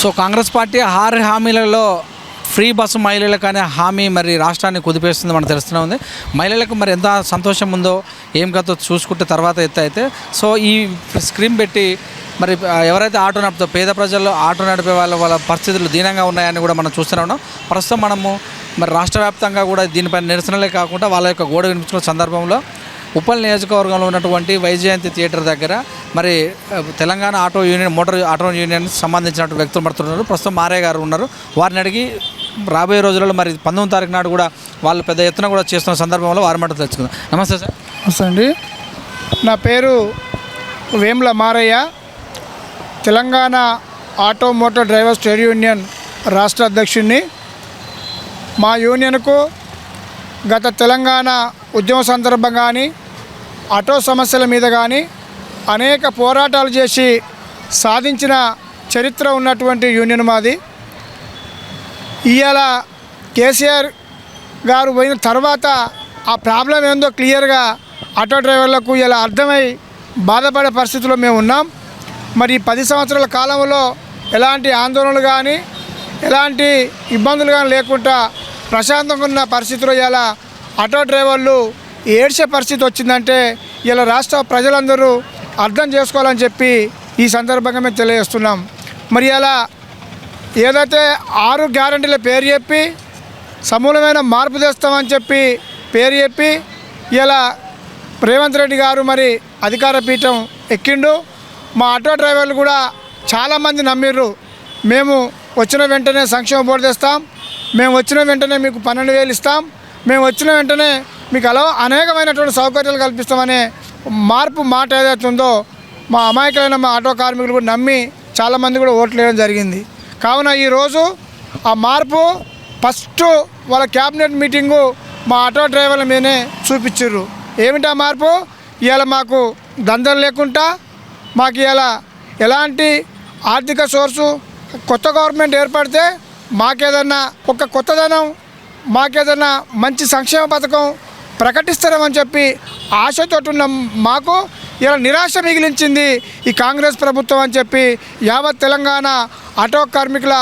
So Congress party ఆరు హామీలలో free bus మహిళలకు అనే హామీ మరి రాష్ట్రాన్ని కుదిపేస్తుంది మనకు తెలుస్తూనే ఉంది. మహిళలకు మరి ఎంత సంతోషం ఉందో ఏం కథో చూసుకుంటే తర్వాత ఎత్త అయితే. సో ఈ స్క్రీన్ పెట్టి మరి ఎవరైతే ఆటో నడుపుతో పేద ప్రజలు ఆటో నడిపే వాళ్ళ వాళ్ళ పరిస్థితులు దీనంగా ఉన్నాయని కూడా మనం చూస్తూనే ఉన్నాం. ప్రస్తుతం మనము మరి రాష్ట్ర వ్యాప్తంగా కూడా దీనిపై నిరసనలే కాకుండా వాళ్ళ యొక్క గోడ వినిపించుకున్న సందర్భంలో ఉప్పల్ నియోజకవర్గంలో ఉన్నటువంటి వైజయంతి థియేటర్ దగ్గర మరి Telangana auto union motor auto union సంబంధించినటువంటి వ్యక్తులు పడుతున్నారు ప్రస్తుతం మారే గారు ఉన్నారు. వారిని అడిగి రాబోయే రోజులలో మరి పంతొమ్మిది తారీఖు నాడు కూడా వాళ్ళు పెద్ద ఎత్తున కూడా చేస్తున్న సందర్భంలో వారి మాట తెలుసుకుందాం. నమస్తే సార్. నమస్తే అండి. నా పేరు Vemula Maraiah. Telangana auto motor drivers trade union రాష్ట్ర అధ్యక్షుడిని. మా యూనియన్కు గత తెలంగాణ ఉద్యమ సందర్భం కానీ ఆటో సమస్యల మీద కానీ అనేక పోరాటాలు చేసి సాధించిన చరిత్ర ఉన్నటువంటి యూనియన్ మాది. ఇవాళ కేసీఆర్ గారు పోయిన తర్వాత ఆ ప్రాబ్లం ఏందో క్లియర్గా ఆటో డ్రైవర్లకు ఇలా అర్థమై బాధపడే పరిస్థితిలో మేము ఉన్నాం. మరి పది సంవత్సరాల కాలంలో ఎలాంటి ఆందోళనలు కానీ ఎలాంటి ఇబ్బందులు కానీ లేకుండా ప్రశాంతంగా ఉన్న పరిస్థితిలో ఇలా ఆటో డ్రైవర్లు ఏడ్చే పరిస్థితి వచ్చిందంటే ఇలా రాష్ట్ర ప్రజలందరూ అర్థం చేసుకోవాలని చెప్పి ఈ సందర్భంగా మేము తెలియజేస్తున్నాం. మరి ఇలా ఏదైతే ఆరు గ్యారంటీల పేరు చెప్పి సమూలమైన మార్పు తెస్తామని చెప్పి పేరు చెప్పి ఇలా రేవంత్ రెడ్డి గారు మరి అధికార పీఠం ఎక్కిండు. మా ఆటో డ్రైవర్లు కూడా చాలామంది నమ్మిర్రు. మేము వచ్చిన వెంటనే సంక్షేమ బోర్డు తెస్తాం. మేము వచ్చిన వెంటనే మీకు పన్నెండు వేలు ఇస్తాం. మేము వచ్చిన వెంటనే మీకు అలా అనేకమైనటువంటి సౌకర్యాలు కల్పిస్తామనే మార్పు మాట ఏదైతుందో ఉందో మా అమాయకులైన మా ఆటో కార్మికులు కూడా నమ్మి చాలామంది కూడా ఓట్లు వేయడం జరిగింది. కావున ఈరోజు ఆ మార్పు ఫస్ట్ వాళ్ళ క్యాబినెట్ మీటింగు మా ఆటో డ్రైవర్ల మీదనే చూపించారు ఏమిటా మార్పు? ఇవాళ మాకు దందలు లేకుండా మాకు ఇలా ఎలాంటి ఆర్థిక సోర్సు కొత్త గవర్నమెంట్ ఏర్పడితే మాకేదన్నా ఒక కొత్తదనం మాకేదన్నా మంచి సంక్షేమ పథకం ప్రకటిస్తారని చెప్పి ఆశతో ఉన్న మాకు ఇలా నిరాశ మిగిలించింది ఈ కాంగ్రెస్ ప్రభుత్వం అని చెప్పి యావత్ తెలంగాణ ఆటో కార్మికుల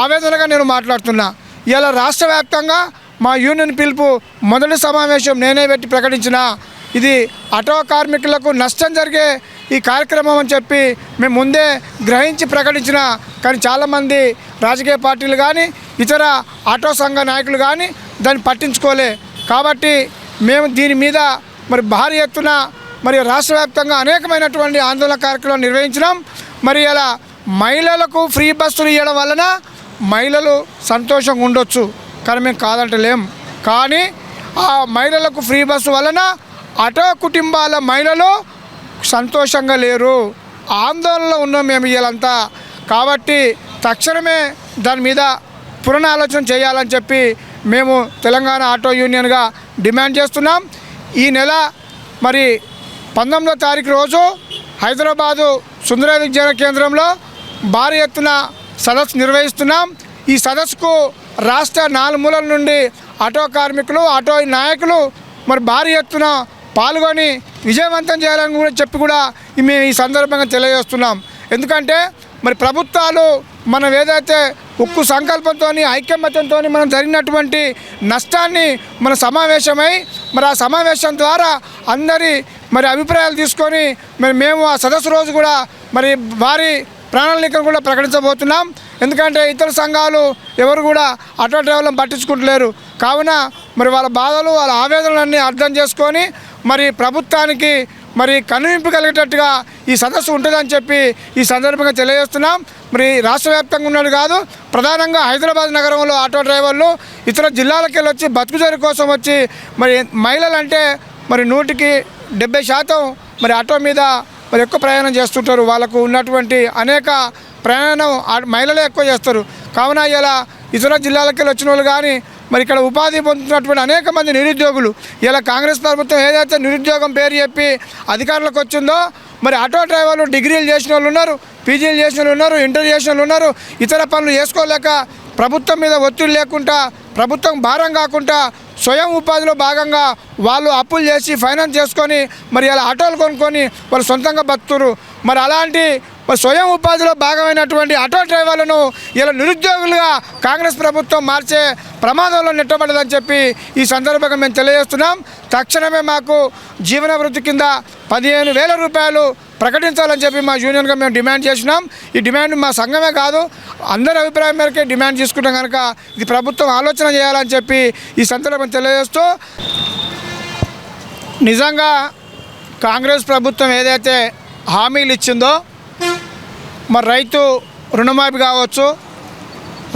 ఆవేదనగా నేను మాట్లాడుతున్నా. ఇలా రాష్ట్ర వ్యాప్తంగా మా యూనియన్ పిలుపు మొదటి సమావేశం నేనే పెట్టి ప్రకటించిన. ఇది ఆటో కార్మికులకు నష్టం జరిగే ఈ కార్యక్రమం అని చెప్పి మేము ముందే గ్రహించి ప్రకటించిన. కానీ చాలామంది రాజకీయ పార్టీలు కానీ ఇతర ఆటో సంఘ నాయకులు కానీ దాన్ని పట్టించుకోలే. కాబట్టి మేము దీని మీద మరి భారీ ఎత్తున మరి రాష్ట్ర వ్యాప్తంగా అనేకమైనటువంటి ఆందోళన కార్యక్రమాలు నిర్వహించినాం. మరి ఇలా మహిళలకు ఫ్రీ బస్సులు ఇవ్వడం వలన మహిళలు సంతోషంగా ఉండొచ్చు. కానీ మేము కాదంటలేం. కానీ ఆ మహిళలకు ఫ్రీ బస్సు వలన అటో కుటుంబాల మహిళలు సంతోషంగా లేరు. ఆందోళనలో ఉన్నాం మేము ఇవాళంతా కాబట్టి తక్షణమే దాని మీద పునరాలోచన చేయాలని చెప్పి మేము తెలంగాణ ఆటో యూనియన్గా డిమాండ్ చేస్తున్నాం. ఈ నెల మరి పంతొమ్మిదో తారీఖు రోజు హైదరాబాదు సుందర విజ్ఞాన కేంద్రంలో భారీ ఎత్తున సదస్సు నిర్వహిస్తున్నాం. ఈ సదస్సుకు రాష్ట్ర నాలుమూలల నుండి ఆటో కార్మికులు ఆటో నాయకులు మరి భారీ ఎత్తున పాల్గొని విజయవంతం చేయాలని కూడా చెప్పి కూడా మేము ఈ సందర్భంగా తెలియజేస్తున్నాం. ఎందుకంటే మరి ప్రభుత్వాలు మనం ఏదైతే ఉక్కు సంకల్పంతో ఐక్యమత్యంతో మనం జరిగినటువంటి నష్టాన్ని మన సమావేశమై మరి ఆ సమావేశం ద్వారా అందరి మరి అభిప్రాయాలు తీసుకొని మరి మేము ఆ సదస్సు రోజు కూడా మరి భారీ ప్రణాళికను కూడా ప్రకటించబోతున్నాం. ఎందుకంటే ఇతర సంఘాలు ఎవరు కూడా ఆటో డ్రైవర్లను పట్టించుకుంటలేరు. కావున మరి వాళ్ళ బాధలు వాళ్ళ ఆవేదనలన్నీ అర్థం చేసుకొని మరి ప్రభుత్వానికి మరి కనువింపు కలిగేటట్టుగా ఈ సదస్సు ఉంటుందని చెప్పి ఈ సందర్భంగా తెలియజేస్తున్నాం. మరి రాష్ట్ర వ్యాప్తంగా ఉన్నాడు కాదు ప్రధానంగా హైదరాబాద్ నగరంలో ఆటో డ్రైవర్లు ఇతర జిల్లాలకు వెళ్ళి వచ్చి బతుకుజరి కోసం వచ్చి మరి మహిళలు అంటే మరి నూటికి డెబ్బై శాతం మరి ఆటో మీద మరి ఎక్కువ ప్రయాణం చేస్తుంటారు. వాళ్ళకు ఉన్నటువంటి అనేక ప్రయాణం ఆ- మహిళలే ఎక్కువ చేస్తారు. కావున ఇలా ఇతర జిల్లాలకి వచ్చిన వాళ్ళు కానీ మరి ఇక్కడ ఉపాధి పొందుతున్నటువంటి అనేక మంది నిరుద్యోగులు ఇలా కాంగ్రెస్ ప్రభుత్వం ఏదైతే నిరుద్యోగం పేరు చెప్పి అధికారులకు వచ్చిందో మరి ఆటో డ్రైవర్లు డిగ్రీలు చేసిన వాళ్ళు ఉన్నారు. పీజీలు చేసిన ఉన్నారు ఇంటర్ చేసిన ఉన్నారు. ఇతర పనులు చేసుకోలేక ప్రభుత్వం మీద ఒత్తిడి లేకుండా ప్రభుత్వం భారం కాకుండా స్వయం ఉపాధిలో భాగంగా వాళ్ళు అప్పులు చేసి ఫైనాన్స్ చేసుకొని మరి అలా ఆటోలు కొనుక్కొని వాళ్ళు సొంతంగా బతుకుతారు మరి అలాంటి స్వయం ఉపాధిలో భాగమైనటువంటి ఆటో డ్రైవర్లను ఇలా నిరుద్యోగులుగా కాంగ్రెస్ ప్రభుత్వం మార్చే ప్రమాదంలో నెట్టబడదని చెప్పి ఈ సందర్భంగా మేము తెలియజేస్తున్నాం. తక్షణమే మాకు జీవన వృత్తి కింద పదిహేను వేల రూపాయలు ప్రకటించాలని చెప్పి మా యూనియన్గా మేము డిమాండ్ చేసినాం. ఈ డిమాండ్ మా సంఘమే కాదు అందరి అభిప్రాయం మేరకే డిమాండ్ తీసుకుంటాం కనుక ఇది ప్రభుత్వం ఆలోచన చేయాలని చెప్పి ఈ సందర్భం తెలియజేస్తూ నిజంగా కాంగ్రెస్ ప్రభుత్వం ఏదైతే హామీలు ఇచ్చిందో మరి రైతు రుణమాఫీ కావచ్చు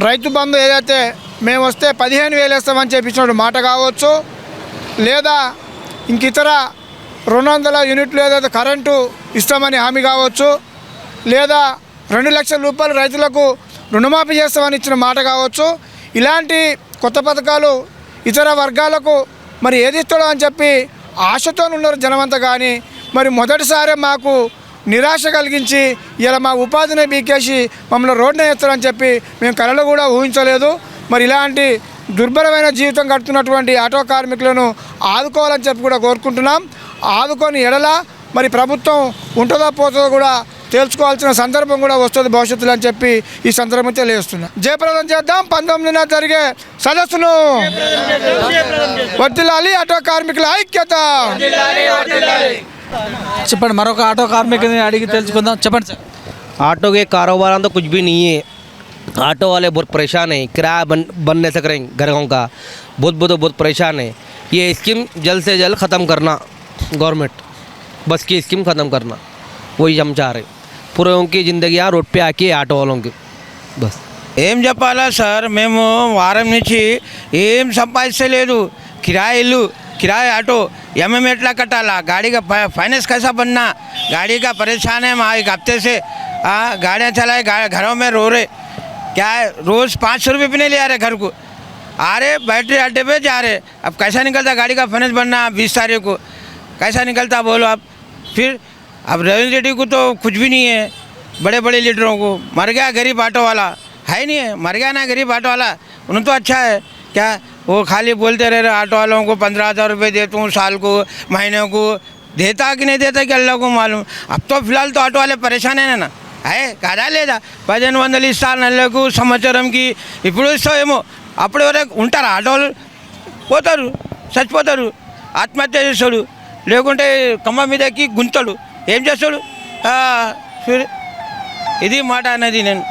రైతు బంధు ఏదైతే మేము వస్తే పదిహేను వేలు వేస్తామని చెప్పి మాట కావచ్చు లేదా ఇంక ఇతర రెండు వందల యూనిట్లు ఏదైతే కరెంటు ఇస్తామని హామీ కావచ్చు లేదా రెండు లక్షల రూపాయలు రైతులకు రుణమాఫీ చేస్తామని ఇచ్చిన మాట కావచ్చు. ఇలాంటి కొత్త పథకాలు ఇతర వర్గాలకు మరి ఏది ఇస్తాడో అని చెప్పి ఆశతో ఉన్నారు జనమంతా కానీ మరి మొదటిసారి మాకు నిరాశ కలిగించి ఇలా మా ఉపాధిని బీకేసి మమ్మల్ని రోడ్డున వేస్తారని చెప్పి మేము కళలో కూడా ఊహించలేదు. మరి ఇలాంటి దుర్భరమైన జీవితం గడుపుతున్నటువంటి ఆటో కార్మికులను ఆదుకోవాలని చెప్పి కూడా కోరుకుంటున్నాం ఆదుకొని ఎడల మరి ప్రభుత్వం ఉంటుందో పోతుందో కూడా తేల్చుకోవాల్సిన సందర్భం కూడా వస్తుంది భవిష్యత్తులో అని చెప్పి ఈ సందర్భం తెలియజేస్తున్నా జయప్రదం చేద్దాం పంతొమ్మిదిన జరిగే సదస్సును వర్తిల్లాలి ఆటో కార్మికుల ఐక్యత చెప్పండి మరొక ఆటో కార్మికుని అడిగి తెలుసుకుందాం చెప్పండి సార్ ऑटो के कारोबार तो कुछ भी नहीं है ऑटो वाले बहुत परेशान हैं किराया बन बन नहीं सक रहे हैं घर गाँव का बहुत बहुत बहुत परेशान है ये स्कीम जल्द से जल्द ख़त्म करना गवर्नमेंट बस की स्कीम ख़त्म करना वही हम चाह रहे पूरे उनकी ज़िंदगी यहाँ रोड पे आके ऑटो वालों की बस ఏం చెప్పాలా సార్ మేము వారం నుంచి ఏం సంపాదించలేదు కిరాయి ఇల్లు కిరాయి ఆటో एम एट्ला कटाला गाड़ी का फा- फाइनेंस कैसा बनना गाड़ी का परेशान है वहाँ एक हफ्ते से आ, गाड़ियाँ चलाए गा, घरों में रो रहे क्या है? रोज पाँच सौ रुपये भी नहीं ले आ रहे घर को। आ रहे, बैटरी अड्डे पे जा रहे। अब कैसा निकलता गाड़ी का फाइनेंस बनना बीस तारीख को? कैसा निकलता बोलो आप। फिर अब रविंद्र रेड्डी को तो कुछ भी नहीं है। बड़े बड़े लीडरों को। मर गया गरीब ऑटो वाला। है नहीं है। मर गया ना गरीब ऑटो वाला। उन्हें तो अच्छा है। क्या वो खाली बोलते रह रहे, ऑटो वालों को पंद्रह हज़ार रुपये देता हूँ साल को, महीने को। देता कि नहीं देता कि अल्लाह को मालूम। अब तो फ़िलहाल तो ऑटो वाले परेशान हैं ना। అయ్యే కదా లేదా? పదిహేను వందలు ఇస్తాను నెలకు సంవత్సరంకి. ఇప్పుడు ఇస్తావేమో అప్పుడు వరకు ఉంటారు ఆటోలు? పోతారు చచ్చిపోతారు. ఆత్మహత్య చేస్తాడు. లేకుంటే కమ్మ మీద ఎక్కి గుంతాడు ఏం చేస్తాడు? ఇది మాట అనేది నేను.